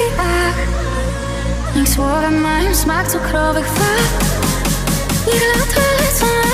i ach Niech słowa mają smak cukrowych fal Niech lata lecą